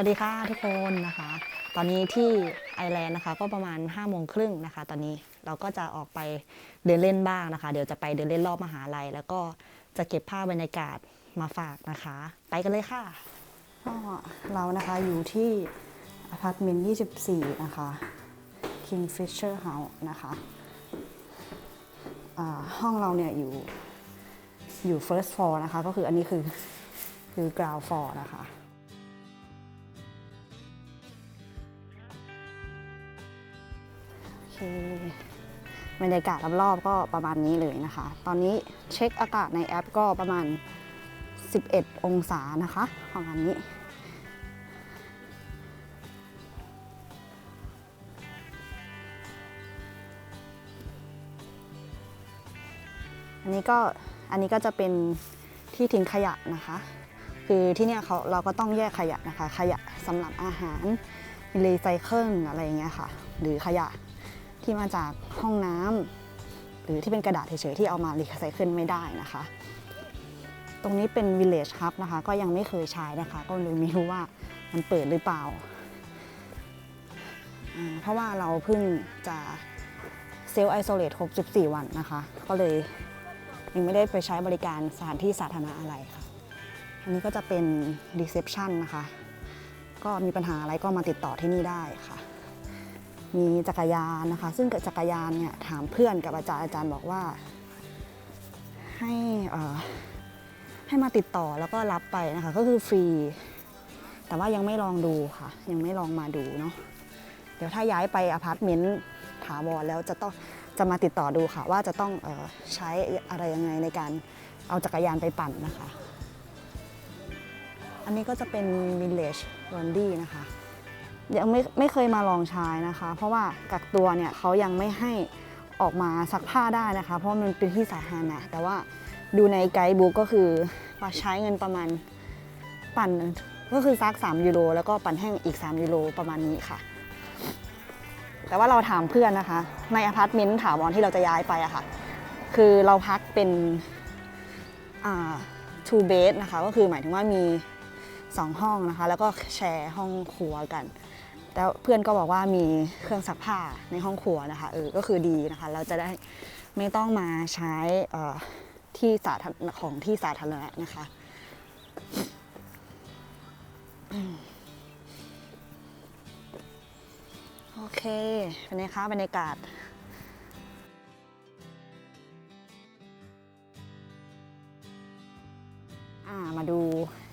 วัสดีค่ะทุกคนนะคะ ตอนนี้ที่ไอแลนด์นะคะ ก็ประมาณ5้าโมงครึ่งนะคะ ตอนนี้เราก็จะออกไปเดินเล่นบ้างนะคะ เดี๋ยวจะไปเดินเล่นรอบมหาลัย แล้วก็จะเก็บภาพบรรยากาศมาฝากนะคะ ไปกันเลยค่ะก็เรานะคะอยู่ที่อพาร์ตเมนต์ 24 นะคะ Kingfisher House นะคะห้องเราเนี่ยอยู่อยู่ first floor นะคะ ก็คืออันนี้คือคือ ground floor นะคะ เคบรรยากาศรอบๆก็ประมาณนี้เลยนะคะ ตอนนี้เช็คอากาศในแอปก็ประมาณ 11 องศานะคะ ประมาณนี้ อันนี้ก็อันนี้ก็จะเป็นที่ทิ้งขยะนะคะ คือที่เนี่ยเขาเราก็ต้องแยกขยะนะคะ ขยะสำหรับอาหารรีไซเคิลอะไรอย่างเงี้ยค่ะ หรือขยะ ที่มาจากห้องน้ำหรือที่เป็นกระดาษเฉยๆที่เอามารีไซเคิลไม่ได้นะคะ ตรงนี้เป็น Village Hub นะคะ ก็ยังไม่เคยใช้นะคะ ก็เลยไม่รู้ว่ามันเปิดหรือเปล่า เพราะว่าเราเพิ่งจะเซลล์ไอโซเลตครบ 14 วันนะคะ ก็เลยยังไม่ได้ไปใช้บริการสถานที่สาธารณะอะไรค่ะ อันนี้ก็จะเป็น reception นะคะ ก็มีปัญหาอะไรก็มาติดต่อที่นี่ได้ค่ะ มีจักรยานนะคะ ซึ่งกับจักรยานเนี่ยถามเพื่อนกับอาจารย์อาจารย์บอกว่า ให้ให้มาติดต่อแล้วก็รับไปนะคะ ก็คือฟรี แต่ว่ายังไม่ลองดูค่ะ ยังไม่ลองมาดูเนาะเดี๋ยวถ้าย้ายไปอพาร์ตเมนต์ถาวรแล้วจะต้องจะมาติดต่อดูค่ะ ว่าจะต้องออใช้อะไรยังไงในการเอาจักรยานไปปั่นนะคะ อันนี้ก็จะเป็น Village r o n d y นะคะ ยังไม่ไม่เคยมาลองใช้นะคะ เพราะว่ากักตัวเนี่ยเขายังไม่ให้ออกมาซักผ้าได้นะคะ เพราะมันเป็นที่สาธารณะแต่ว่าดูในไกด์บุ๊กก็คือว่าใช้เงินประมาณปั่นก็คือซัก 3 ยูโรแล้วก็ปั่นแห้งอีก 3 ยูโรประมาณนี้ค่ะ แต่ว่าเราถามเพื่อนนะคะ ในอพาร์ตเมนต์ถาวรที่เราจะย้ายไปอะค่ะ คือเราพักเป็นอ่า two bed นะคะ ก็คือหมายถึงว่ามี 2 ห้องนะคะ แล้วก็แชร์ห้องครัวกัน แล้วเพื่อนก็บอกว่ามีเครื่องซักผ้าในห้องครัวนะคะเออก็คือดีนะคะ เราจะได้ไม่ต้องมาใช้ที่สาธารณของที่สาธารณะนะคะโอเคเป็นไงคะบรรยากาศมาดู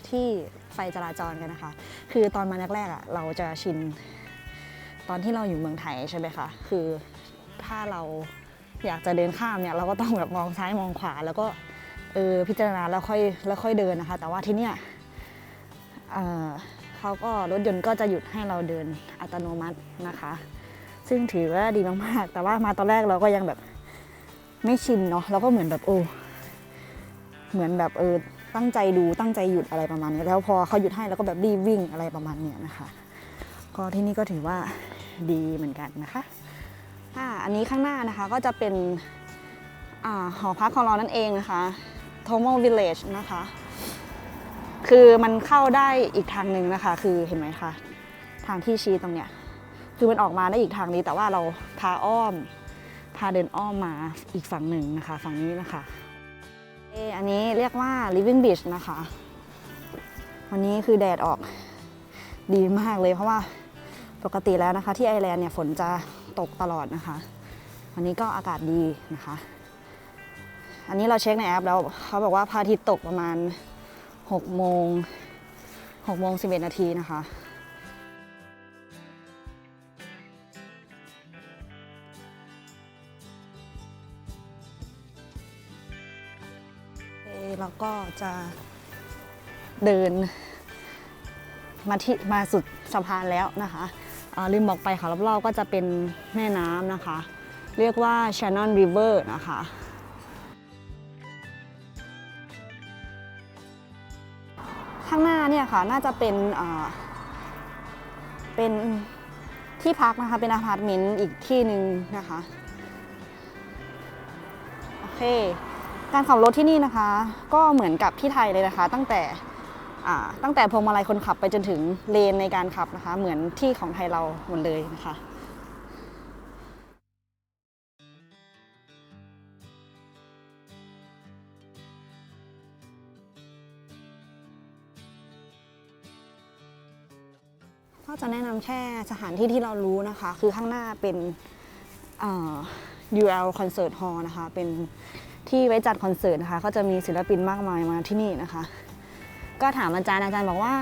ที่ ไฟจราจรกันนะคะ คือตอนมาแรกๆอะเราจะชิน ตอนที่เราอยู่เมืองไทยใช่ไหมคะ คือถ้าเราอยากจะเดินข้ามเนี่ยเราก็ต้องแบบมองซ้ายมองขวา แล้วก็เออพิจารณาแล้วค่อยแล้วค่อยเดินนะคะ แต่ว่าที่เนี่ยเอ่อเขาก็รถยนต์ก็จะหยุดให้เราเดินอัตโนมัตินะคะ ซึ่งถือว่าดีมากๆ แต่ว่ามาตอนแรกเราก็ยังแบบไม่ชินเนาะเราก็เหมือนแบบโอ้เหมือนแบบเออ ตั้งใจดูตั้งใจหยุดอะไรประมาณนี้ แล้วพอเขาหยุดให้เราก็แบบรีบวิ่งอะไรประมาณนี้นะคะ ก็ที่นี่ก็ถือว่าดีเหมือนกันนะคะอ่าอันนี้ข้างหน้านะคะก็จะเป็นอ่าหอพักของเรานั่นเองนะคะ Tomo Village นะคะ คือมันเข้าได้อีกทางหนึ่งนะคะ คือเห็นไหมคะ ทางที่ชี้ตรงเนี้ย คือมันออกมาได้อีกทางนี้แต่ว่าเราพาอ้อม พาเดินอ้อมมาอีกฝั่งหนึ่งนะคะ ฝั่งนี้นะคะ อออันนี้เรียกว่า living beach นะคะ วันนี้คือแดดออกดีมากเลยเพราะว่าปกติแล้วนะคะ ที่ไอร์แลนด์เนี่ยฝนจะตกตลอดนะคะ วันนี้ก็อากาศดีนะคะ อันนี้เราเช็คในแอปแล้วเขาบอกว่าพระอาทิตย์ตกประมาณ6โมง6โมง11 นาทีนะคะ เราก็จะเดินมาที่มาสุดสะพานแล้วนะคะลืมบอกไปค่ะรอบๆก็จะเป็นแม่น้ำนะคะ เรียกว่า Shannon River นะคะข้างหน้าเนี่ยค่ะน่าจะเป็นเป็นที่พักนะคะ เป็นอพาร์ตเมนต์อีกที่หนึ่งนะคะ โอเค การขับรถที่นี่นะคะ ก็เหมือนกับที่ไทยเลยนะคะ ตั้งแต่ตั้งแต่พวงมาลัยคนขับไปจนถึงเลนในการขับนะคะ เหมือนที่ของไทยเราหมดเลยนะคะก็จะแนะนำแค่สถานที่ที่เรารู้นะคะ คือข้างหน้าเป็น UL Concert Hall นะคะ เป็น ที่ไว้จัดคอนเสิร์ตนะคะ ก็จะมีศิลปินมากมายมาที่นี่นะคะ ก็ถามอาจารย์อาจารย์บอกว่า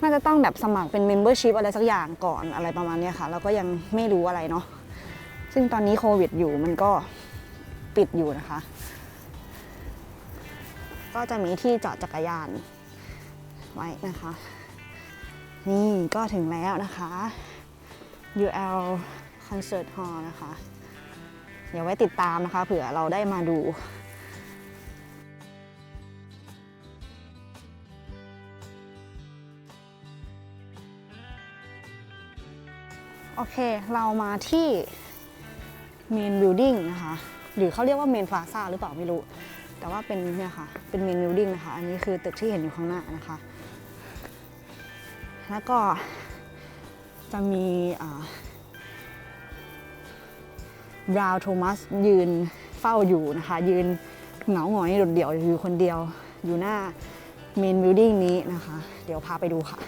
น่าจะต้องแบบสมัครเป็น Membership อะไรสักอย่างก่อนอะไรประมาณนี้ค่ะ แล้วก็ยังไม่รู้อะไรเนาะซึ่งตอนนี้โควิดอยู่มันก็ปิดอยู่นะคะ ก็จะมีที่จอดจักรยานไว้นะคะ นี่ก็ถึงแล้วนะคะ UL Concert Hall นะคะ เดี๋ยวไว้ติดตามนะคะ เผื่อเราได้มาดูโอเค เรามาที่ Main Building นะคะ หรือเขาเรียกว่า Main Plaza หรือเปล่าไม่รู้ แต่ว่าเป็นเนี่ยค่ะ เป็น Main Building นะคะ อันนี้คือตึกที่เห็นอยู่ข้างหน้านะคะ แล้วก็จะมี บราวโทมัสยืนเฝ้าอยู่นะคะ ยืนเหงาหงอยโดดเดี่ยวอยู่คนเดียว อยู่หน้าเมนบิลดิ่งนี้นะคะ เดี๋ยวพาไปดูค่ะ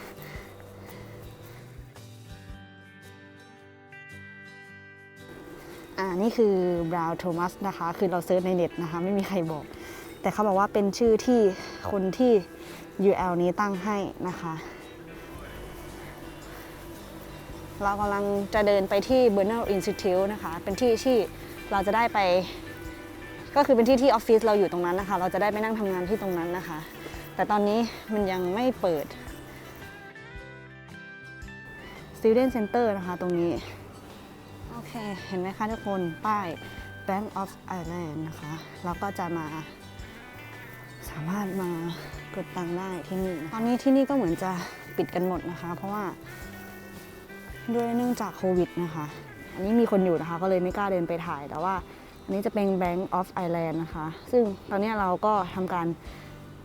อ่านี่คือบราวโทมัสนะคะ คือเราเซิร์ชในเน็ตนะคะ ไม่มีใครบอก แต่เขาบอกว่าเป็นชื่อที่คนที่ UL นี้ตั้งให้นะคะ เรากำลังจะเดินไปที่ Bernal Institute นะคะ เป็นที่ที่เราจะได้ไป ก็คือเป็นที่ที่ออฟฟิศเราอยู่ตรงนั้นนะคะ เราจะได้ไปนั่งทำงานที่ตรงนั้นนะคะ แต่ตอนนี้มันยังไม่เปิด Student Center นะคะตรงนี้ โอเค เห็นไหมคะทุกคนป้าย Bank of Ireland นะคะ เราก็จะมา สามารถมากดตังค์ได้ที่นี่ ตอนนี้ที่นี่ก็เหมือนจะปิดกันหมดนะคะ เพราะว่า ด้วยเนื่องจากโควิดนะคะ อันนี้มีคนอยู่นะคะ ก็เลยไม่กล้าเดินไปถ่าย แต่ว่าอันนี้จะเป็น Bank of Ireland นะคะ ซึ่งตอนนี้เราก็ทำการ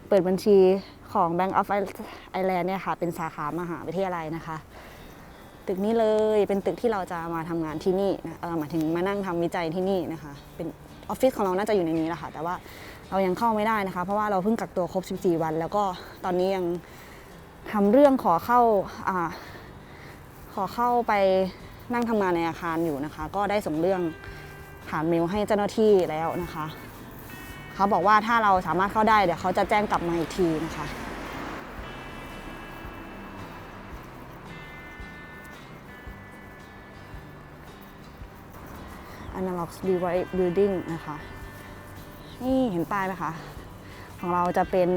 เปิดบัญชีของ Bank of Ireland เนี่ยค่ะ เป็นสาขามหาวิทยาลัยนะคะ ตึกนี้เลยเป็นตึกที่เราจะมาทำงานที่นี่นะเออหมายถึงมานั่งทำวิจัยที่นี่นะคะ เป็นออฟฟิศของเราน่าจะอยู่ในนี้แหละค่ะ แต่ว่าเรายังเข้าไม่ได้นะคะ เพราะว่าเราเพิ่งกักตัวครบ 14 วัน แล้วก็ตอนนี้ยังทำเรื่องขอเข้า อ่าขอเข้าไปนั่งทำงานในอาคารอยู่นะคะ ก็ได้ส่งเรื่องผ่านเมลให้เจ้าหน้าที่แล้วนะคะ เขาบอกว่าถ้าเราสามารถเข้าได้เดี๋ยวเขาจะแจ้งกลับมาอีกทีนะคะ Analog Device Building นะคะ นี่เห็นป้ายไหมคะ ของเราจะเป็น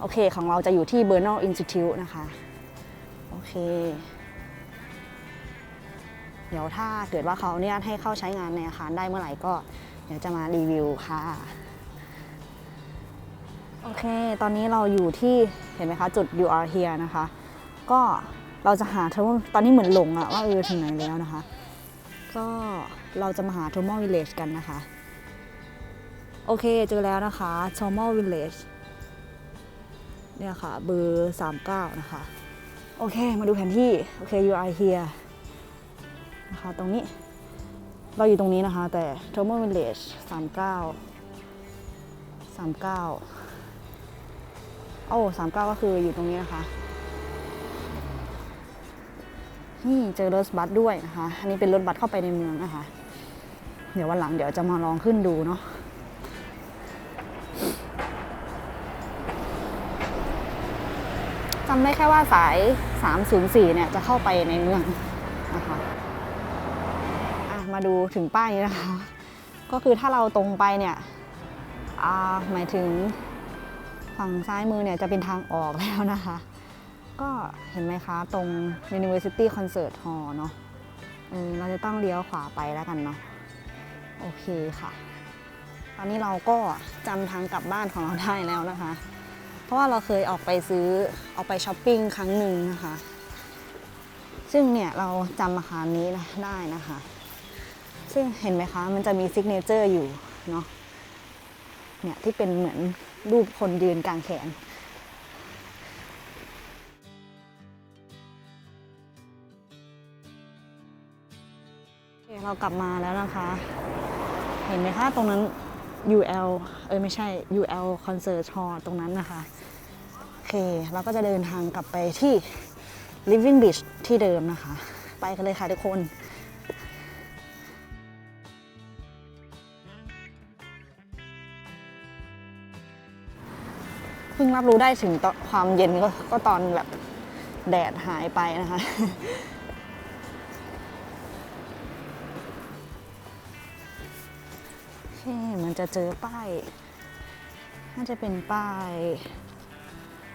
โอเค ของเราจะอยู่ที่ Bernal Institute นะคะ โอเค เดี๋ยวถ้าเกิดว่าเขาเนี่ยให้เข้าใช้งานในอาคารได้เมื่อไหร่ก็ เดี๋ยวจะมารีวิวค่ะ โอเค ตอนนี้เราอยู่ที่เห็นไหมคะ จุด you are here นะคะ ก็เราจะหาเทอร์โมตอนนี้เหมือนหลงอะว่าเออถึงไหนแล้วนะคะ ก็เราจะมาหา t o m o Village กันนะคะ โอเคเจอแล้วนะคะ t o m o Village เนี่ยค่ะเบอร์ 39 นะคะ โอเค มาดูแผนที่ โอเค you are here นะคะ ตรงนี้ เราอยู่ตรงนี้นะคะ แต่ t o m o Village 39 39โอ้39 ก็คืออยู่ตรงนี้นะคะ นี่เจอรถบัสด้วยนะคะ อันนี้เป็นรถบัสเข้าไปในเมืองนะคะ เดี๋ยววันหลังเดี๋ยวจะมาลองขึ้นดูเนาะ จำได้แค่ว่าสาย 304 เนี่ยจะเข้าไปในเมืองนะคะะมาดูถึงป้ายนี้นะคะ ก็คือถ้าเราตรงไปเนี่ยหมายถึงฝั่งซ้ายมือเนี่ยจะเป็นทางออกแล้วนะคะ ก็เห็นไหมคะ ตรง University Concert Hall เนาะเราจะต้องเลี้ยวขวาไปแล้วกันเนาะโอเคค่ะ ตอนนี้เราก็จำทางกลับบ้านของเราได้แล้วนะคะ ราะว่าเราเคยออกไปซื้อออกไปช้อปปิ้งครั้งหนึ่งนะคะ ซึ่งเนี่ยเราจำอาคารนี้นะได้นะคะ ซึ่งเห็นไหมคะ มันจะมีซิกเนเจอร์อยู่เนาะเนี่ยที่เป็นเหมือนรูปคนยืนกลางแขนเรากลับมาแล้วนะคะ เห็นไหมคะตรงนั้น UL เออไม่ใช่ UL Concert Hall ตรงนั้นนะคะ โอเค เราก็จะเดินทางกลับไปที่ Living Beach ที่เดิมนะคะ ไปกันเลยค่ะทุกคนเพิ่งรับรู้ได้ถึงความเย็นก็ตอนแบบแดดหายไปนะคะ จะเจอป้าย น่าจะเป็นป้าย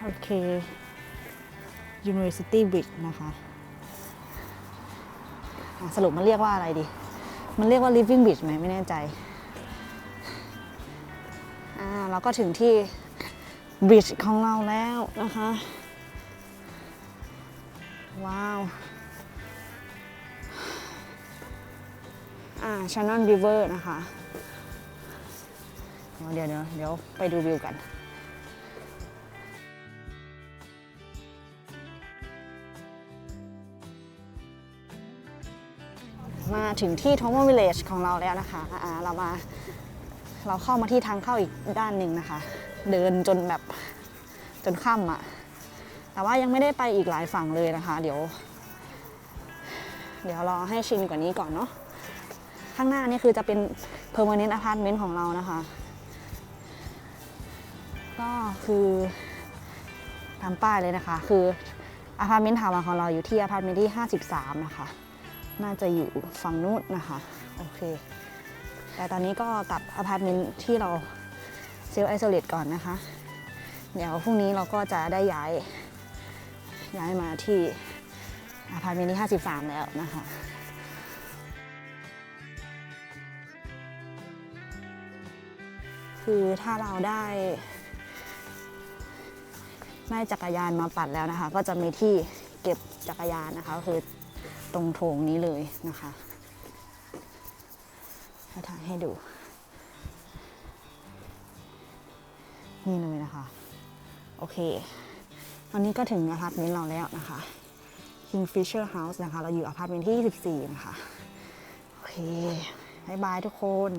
โอเค University Bridge นะคะสรุปมันเรียกว่าอะไรดี มันเรียกว่า Living Bridge ไหมไม่แน่ใจ อ่าเราก็ถึงที่ bridge ของเราแล้วนะคะ ว้าว อ่า Shannon River นะคะ เดี๋ยวเดี๋ยวเดี๋ยวไปดูวิวกันมาถึงที่ท o ม o วิลเลจของเราแล้วนะคะอ่าเรามาเราเข้ามาที่ทางเข้าอีกด้านหนึ่งนะคะ เดินจนแบบจนค่ำอะแต่ว่ายังไม่ได้ไปอีกหลายฝั่งเลยนะคะ เดี๋ยว เดี๋ยวรอให้ชินกว่านี้ก่อนเนาะข้างหน้านี่คือจะเป็น permanent apartment ของเรานะคะ ก็คือตามป้ายเลยนะคะ คืออพาร์ตเมนต์ถาวรของเราอยู่ที่อพาร์ตเมนต์ที่ 53 นะคะ น่าจะอยู่ฝั่งนู้นนะคะ โอเค แต่ตอนนี้ก็ตัดอพาร์ตเมนต์ที่เราเซลล์ไอโซเลตก่อนนะคะ เดี๋ยวพรุ่งนี้เราก็จะได้ย้าย ย้ายมาที่อพาร์ตเมนต์ที่ 53 แล้วนะคะคือถ้าเราได้ ได้จักรยานมาปั่นแล้วนะคะ ก็จะมีที่เก็บจักรยานนะคะคือตรงโถงนี้เลยนะคะจะถ่ายให้ดู นี่เลยนะคะ โอเค ตอนนี้ก็ถึงอพาร์ตเมนต์เราแล้วนะคะ Kingfisher House นะคะ เราอยู่อพาร์ตเมนต์ที่ 24 นะคะ โอเคบายบายทุกคน